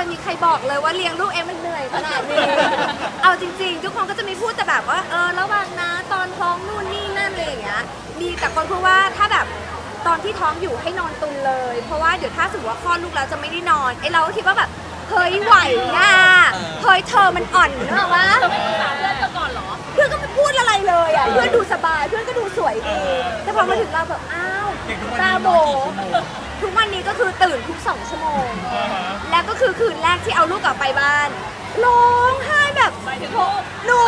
ยมีใครบอกเลยว่าเลี้ยงลูกเองมันเหนื่อยขนาดนี้ เอาจริงๆ ทุกคนก็จะมีพูดแต่แบบว่าเออระวังนะตอนท้องนู่นนี่นั่นอะไรอย่างเงี้ย มีแต่คนพูดว่าถ้าแบบตอนที่ท้องอยู่ให้นอนตุนเลย เพราะว่าเดี๋ยวถ้าสมมติว่าคลอดลูกแล้วจะไม่ได้นอนไอเราก็คิดว่าแบบเฮ้ยไหวอะเฮ้ยเธอมันอ่อนเนอะวะ เลยอะเพื่อนดูสบายเพื่อนก็ดูสวยดีแต่พอมาถึงเราแบบอ้าวตาโบทุกวันนี้ก็คือตื่นทุกสองชั่วโมง แล้วก็คือคืนแรกที่เอาลูกกลับไปบ้านร้องไห้แบบหมายถึงลูกหนู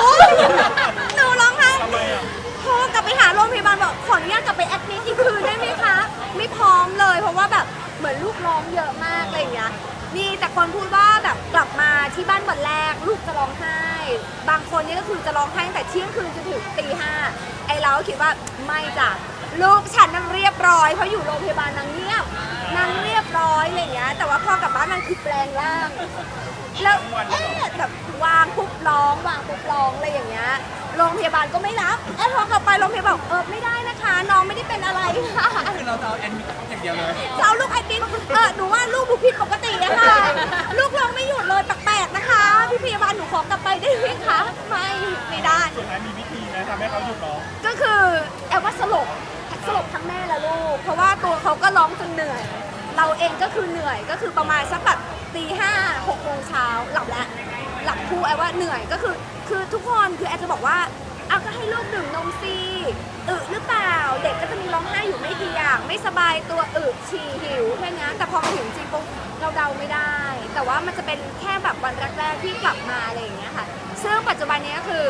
คนนี่ก็คือจะร้องไห้ตั้งแต่เที่ยงคืนจนถึงตีห้าไอ้เราก็คิดว่าไม่จ้ะลูกฉันนั่งเรียบร้อยเพราะอยู่โรงพยาบาลนางเงียบนางเรียบร้อยอะไรอย่างเงี้ย แต่ว่าพอกลับบ้านนางคือแปลงร่างแล้วเอ๊ะแบบวางปุ๊บร้องวางปุ๊บร้องอะไรอย่างเงี้ยโรงพยาบาลก็ไม่รับเอ้พอกลับไปโรงพยาบาลบอกเออไม่ได้นะคะ น้องไม่ได้เป็นอะไรค่ะคือเราจะเอาแอนมิทอย่างเดียวเลยจะเอาลูกไอติมเออหนูว่าลูกหนูผิดปกติอะค่ะลูกร้องไม่หยุดเลยแปลกๆนะคะ พี่พยาบาลหนูขอกลับไปได้ไหมคะ ไม่ไม่ได้ สุดท้ายมีวิธีไหมทำให้เขาหยุดร้องก็คือแอบว่าสลบสลบทั้งแม่และลูก เพราะว่าตัวเขาก็ร้องจนเหนื่อย เราเองก็คือเหนื่อยก็คือประมาณสักแบบตีห้าหกโมงเช้าหลับแล้วหลับคู่แอบว่าเหนื่อยก็คือ คือทุกคนคือแอบจะบอกว่า เอาก็ให้ลูกดื่มนมซีอึหรือเปล่า เด็กก็จะมีร้องไห้อยู่ไม่กี่อย่าง ไม่สบายตัวอึฉี่หิวแค่นั้แต่พอมาถึงจริงปุ๊บเราเดาไม่ได้ แต่ว่ามันจะเป็นแค่แบบวันแรกๆที่กลับมาอะไรอย่างเงี้ยค่ะ ซึ่งปัจจุบันนี้ก็คือ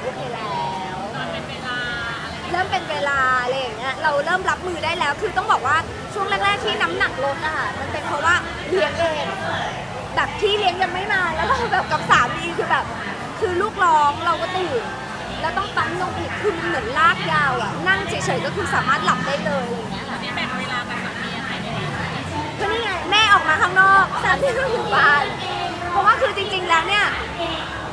โอเคแล้วเป็นเวลาอะไรเริ่มเป็นเวลาอะไรอย่างเงี้ยเราเริ่มรับมือได้แล้ว คือต้องบอกว่าช่วงแรก ๆ ที่น้ำหนักลดอะค่ะมันเป็นเพราะว่าเลี้ยงเองแบบที่เลี้ยงยังไม่มาแล้วก็แบบกับสามีคือแบบ คือลูกร้องเราก็ตื่น แล้วต้องปั๊มนมอีกคือมันเหมือนลากยาวอะนั่งเฉยๆก็คือสามารถหลับได้เลยอะไรอย่างเงี้ยค่ะนี่แบ่งเวลากับสามียังไงเนี่ยก็นี่ไงแม่ออกมาข้างนอกสามีก็อยู่บ้าน เพราะว่าคือจริงๆแล้วเนี่ย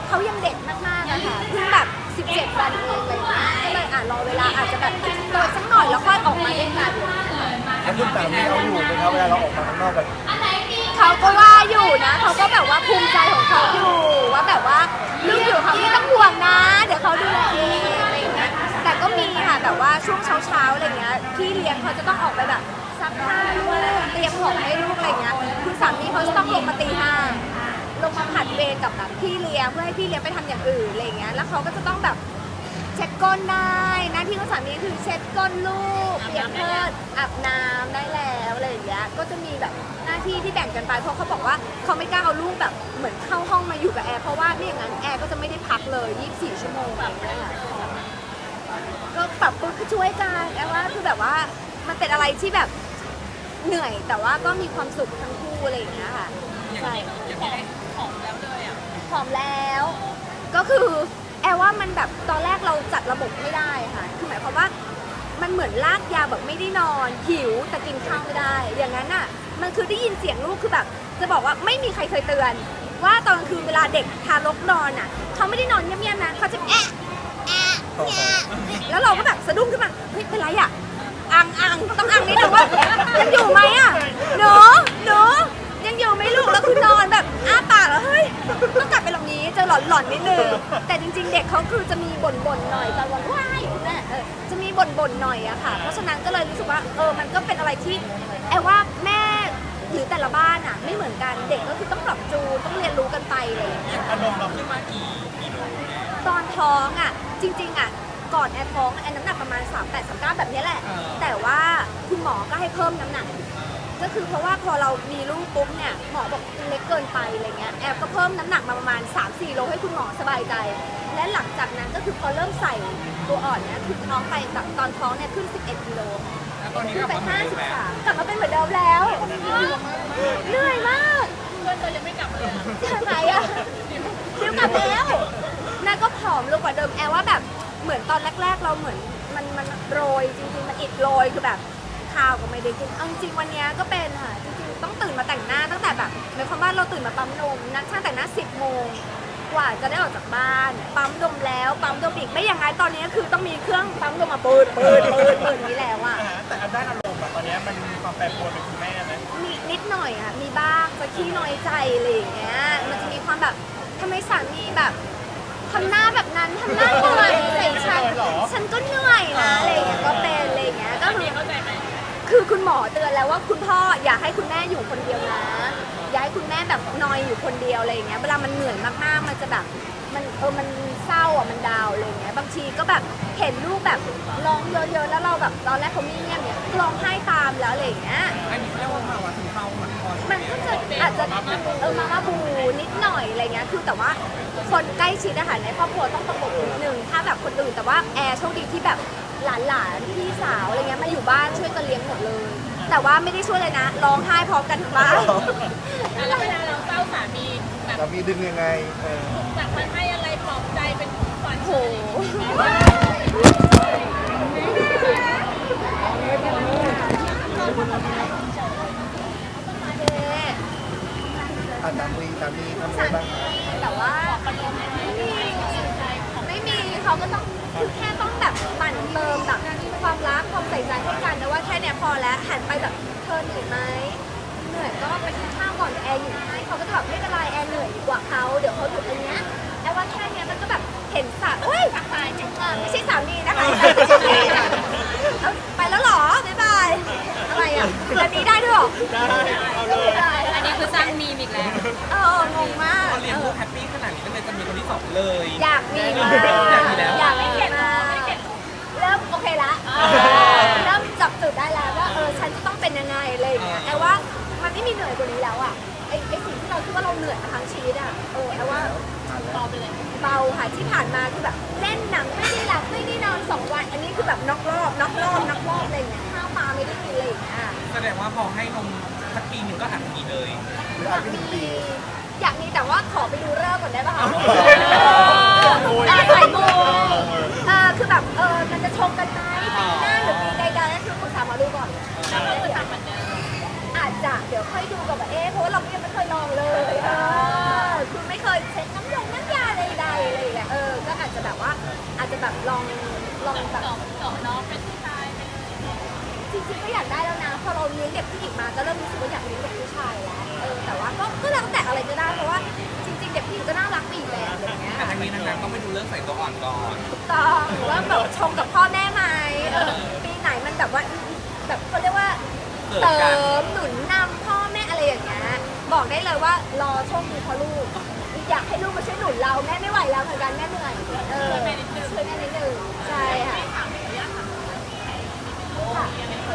เขายังเด็กมากๆอะค่ะเพิ่งแบบ 17 วันเองอะไรอย่างเงี้ยก็เลยอะรอเวลาอาจจะแบบโตสักหน่อยแล้วค่อยออกมาด้วยกันแล้วคุณสามีเอาอยู่ไหมครับเวลาเราออกมาข้างนอกแบบเขาก็ว่า อยู่นะเขาก็แบบว่าภูมิใจของเขาอยู่ว่าแบบว่าลูกอยู่เขาไม่ต้องห่วงนะ เดี๋ยวเขาดูแลเองอะไรอย่างเงี้ยแต่ก็มีค่ะแบบว่าช่วงเช้าๆอะไรเงี้ยพี่เลี้ยงเขาจะต้องออกไปแบบซักผ้าลูกเตรียมของให้ลูกอะไรเงี้ยคือสามีเขาจะต้องลงมาตีห้าลงมาผัดเวรกับแบบพี่เลี้ยงเพื่อให้พี่เลี้ยงไปทำอย่างอื่นอะไรเงี้ยแล้วเขาก็จะต้องแบบเช็ดก้นได้หน้าที่ของสามีคือเช็ดก้นลูกเปลี่ยนเพิดอาบน้ำได้แล้วอะไรอย่างเงี้ยก็จะมีแบบ ที่ที่แบ่งกันไป เพราะเขาบอกว่าเขาไม่กล้าเอาลูกแบบเหมือนเข้าห้องมาอยู่กับแอร์เพราะว่าไม่อย่างนั้นแอร์ก็จะไม่ได้พักเลย 24 ชั่วโมงแบบนี้ยค่ะก็ปรับปุ๊บคือช่วยกันแอร์ว่าคือแบบว่ามันเป็นอะไรที่แบบเหนื่อยแต่ว่าก็มีความสุขทั้งคู่อะไรอย่างเงี้ยค่ะใช่ของของแล้วเลยอะผอมแล้ว ก็คือแอร์ว่ามันแบบตอนแรกเราจัดระบบไม่ได้ค่ะ คือหมายความว่ามันเหมือนลากยาแบบไม่ได้นอนหิวแต่กินข้าวไม่ได้ อย่างนั้นอะ มันคือได้ยินเสียงลูกคือแบบ จะบอกว่าไม่มีใครเคยเตือน ว่าตอนกลางคืนเวลาเด็กทารกนอนอะเขาไม่ได้นอนเงียบๆนะเขาจะแอะแอะแอะแล้วเราก็แบบสะดุ้งขึ้นมาเฮ้ยเป็นไรอะอังอังต้องอังนิดนึงว่ายังอยู่ไหมอะหนูหนูยังอยู่ไหมลูกแล้วคือนอนแบบอ้าปากแล้วเฮ้ยต้องกลับไปแบบนี้เจอหลอนหลอนนิดนึงแต่จริง ๆ เด็กเขาคือจะมีบ่นบ่นหน่อยตอนวันว้ายแม่จะมีบ่นบ่นหน่อยอะค่ะ เพราะฉะนั้นก็เลยรู้สึกว่าเออมันก็เป็นอะไรที่แอบว่าแม่ รือแต่ละบ้านอะไม่เหมือนกันเด็กก็คือต้องปรับจูนต้องเรียนรู้กันไปอะไรอย่างเลยอารมณ์เราขึ้นมากี่กิโลตอนท้องอะจริงๆอะก่อนแอร์ท้องแอร์น้ำหนักประมาณ 3 8 3 9แบบนี้แหละ แต่ว่าคุณหมอก็ให้เพิ่มน้ำหนัก ก็คือเพราะว่าพอเรามีลูกปุ๊บเนี่ยหมอบอกเล็กเกินไปอะไรเงี้ยแอร์ก็เพิ่มน้ำหนักมาประมาณ 3-4โลให้คุณหมอสบายใจ และหลังจากนั้นก็คือพอเริ่มใส่ตัวอ่อนเนี่ยคือท้องไปแบบตอนท้องเนี่ยขึ้น 11กิโลแล้วตอนนี้ขึ้ก็นไปประมาณแบบ53กลับมาเป็นเหมือนเดิมแล้ว ตอนแรก ๆ เราเหมือนมันมันโรยจริงๆ มันอิดโรยคือแบบข้าวก็ไม่ได้กินเอาจริงๆวันเนี้ยก็เป็นค่ะจริงๆต้องตื่นมาแต่งหน้าตั้งแต่แบบหมายความว่าเราตื่นมาปั๊มนมนักช่างแต่งหน้า 10 โมงกว่าจะได้ออกจากบ้าน ปั๊มนมแล้วปั๊มนมอีกไม่อย่างไรตอนนี้คือต้องมีเครื่องปั๊มนมมาเปิดเปิดเปิดเปิดนี้แล้วอะแต่อันด้านอารมณ์อะตอนนี้มันมีความแปรปรวนเป็นคุณแม่ไหมมีนิดหน่อยอะมีบ้างจะขี้น้อยใจอะไรอย่างเงี้ย มันจะมีความแบบทำไมสามีแบบทำหน้าแบบนั้นทำหน้าเหนื่อ นื่อยนะอะไรอย่างเงี้ยก็เป็นอะไรอย่างเงี้ยก็คือเข้าใจไหมคือคุณหมอเตือนแล้วว่าคุณพ่ออย่าให้คุณแม่อยู่คนเดียวนะ อย่าให้คุณแม่แบบนอยอยู่คนเดียวอะไรอย่างเงี้ยเวลามันเหนื่อยมากๆ มันจะแบบมันเออมันเศร้าอะมันดาวอะไรอย่างเงี้ยบางทีก็แบบเห็นลูกแบบร้องเยอะๆแล้วเราแบบตอนแรกเขาไม่เงียบเนี่ยร้องไห้ตามแล้วอะไรอย่างเงี้ย อันนี้เรียกว่าภาวะซึมเศร้ามันพอมันก็จะอาจจะเออมามาบูนิดหน่อยอะไรเงี้ย คือแต่ว่าคนใกล้ชิดอาหารในครอบครัวต้องประกบนิดนึงถ้าแบบคนอื่นแต่ว่าแอร์โชคดีที่แบบ หลานๆพี่สาวอะไรเงี้ยมาอยู่บ้านช่วยกันเลี้ยงหมดเลย แต่ว่าไม่ได้ช่วยเลยนะร้องไห้พร้อมกันทั้งบ้านแล้วเวลาเราเศร้าสามีแบบเรามีดึงยังไงเออแบบมันให้อะไรปลอบใจเป็นขวัญโอ้โหเอ๊ะอะสามีสามีทำไงสาบ้างมีแต่ว่าไม่มีไม่มีเขาก็ต้องคือแค่ต้องแบบหมั่น เติมแบบความรักความใส่ใจให้กันแต่ว่าแค่เนี้ยพอแล้วหันไปแบบเธอเหนื่อยไหมเหนื่อยก็ไปกินข้าวก่อนแอร์อยู่ให้เขาก็จะแบบไม่เป็นไรแอร์เหนื่อยดีกว่าเขาเดี๋ยวเขาหยุดอันเนี้ยแอร์ว่าแค่เนี้ยมันก็แบบเห็นสาเฮ้ยตายจังเลยไม่ใช่สามีนะคะเอาไปแล้วเหรอบ๊ายบายอะไรอะอันนี้ได้ด้วยเหรอได้อันนี้คือสร้างมีมอีกแล้วเอองงมากพอเลี้ยงลูกแฮปปี้ขนาดนี้ก็เลยจะมีคนที่สองเลย อยากมีมาก เลยเบาค่ะที่ผ่านมาคือแบบเล่นหนังไม่ได้หลับไม่ได้นอนสองวัน อันนี้คือแบบนอกรอบนอกรอบนอกรอบอะไรอย่างเงี้ยข้าวปลาไม่ได้กินเลยอย่างเงี้ยแสดงว่าพอให้นมสักปีหนึ่งก็อาจจะมีเลย หรือออาจยากจะหนึ่งปีมีอยากมีแต่ว่าขอไปดูเริ่มก่อนได้ป่ะคะ โอ้ย เออใส่ จะแบบลองลองแบบเจาะเจาะน้องเป็นผู้ชายเป็นจริงๆก็อยากได้แล้วนะพอเราเลี้ยงเด็กผู้หญิงมาก็เริ่มรู้สึกว่าอยากเลี้ยงเด็กผู้ชายแล้วเออแต่ว่าก็ก็แล้วแต่อะไรก็ได้เพราะว่าจริง ๆ เด็กผู้หญิงก็น่ารักไปอีกแบบอย่างเงี้ยแต่ทั้งนี้ทั้งนั้นต้องไปดูเรื่องใส่ตัวอ่อนก่อนถูกต้องหรือว่าแบบชมกับพ่อแม่ไหมเออปีไหนมันแบบว่าแบบเขาเรียกว่าเกิดเสริการมหนุนนำพ่อแม่อะไรอย่างเงี้ยบอกได้เลยว่ารอโชคดีเพราะลูก อยากให้ลูกมาช่วยหนุนเราแม่ไม่ไหวแล้วเหมือนกันแม่เหนื่อยเออช่วยแม่นิดนึงใช่ค่ะถามไปอยากถามค่ะ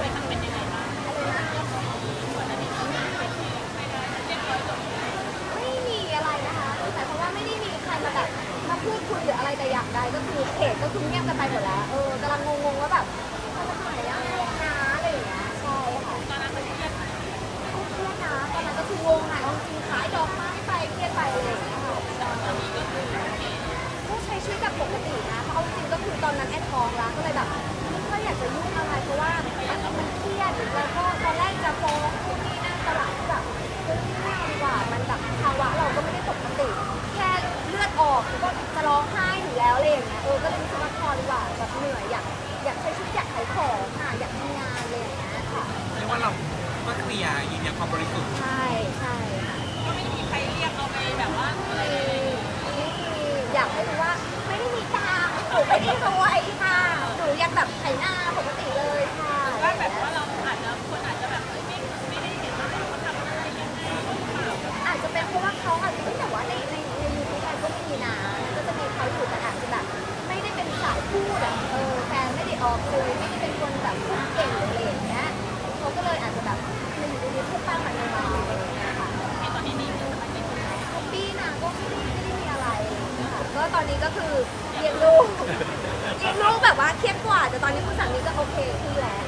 ไปทำเป็นยังไงบ้างไม่มีอะไรนะคะแต่เพราะว่าไม่ได้มีใครมาแบบมาพูดคุยหรืออะไรแต่อย่างใดก็คือเพจก็คือเงียบกันไปหมดแล้วเออกำลังงงๆว่าแบบ อตอนนั้นแอดท้องแล้วก็เลยแบบไม่ค่อยอยากจะยุ่งอะไรเพราะว่ามันเครียดแล้วก็ตอนแรกจะฟ้อง เป็นเพราะเขาอาจจะแต่ว่าในในในยูทูบก็มีนะมันก็จะมีเขาอยู่แต่อาจจะแบบไม่ได้เป็นสายพูดอะเออแฟนไม่ได้ออกเลยไม่ได้เป็นคนแบบพูดเก่งหรืออะไรอย่างเงี้ยเขาก็เลยอาจจะแบบมาอยู่ในนี้เพื่อป้ามันมาอะไรอย่างเงี้ยค่ะตอนนี้ดีขึ้นสบายใจขึ้นแฮปปี้นะก็ไม่ได้ไม่ได้มีอะไรค่ะก็ตอนนี้ก็คือเลี้ยงลูกเลี้ยงลูกแบบว่าเครียดกว่าแต่ตอนนี้คุณสามีก็โอเคขึ้นแล้ว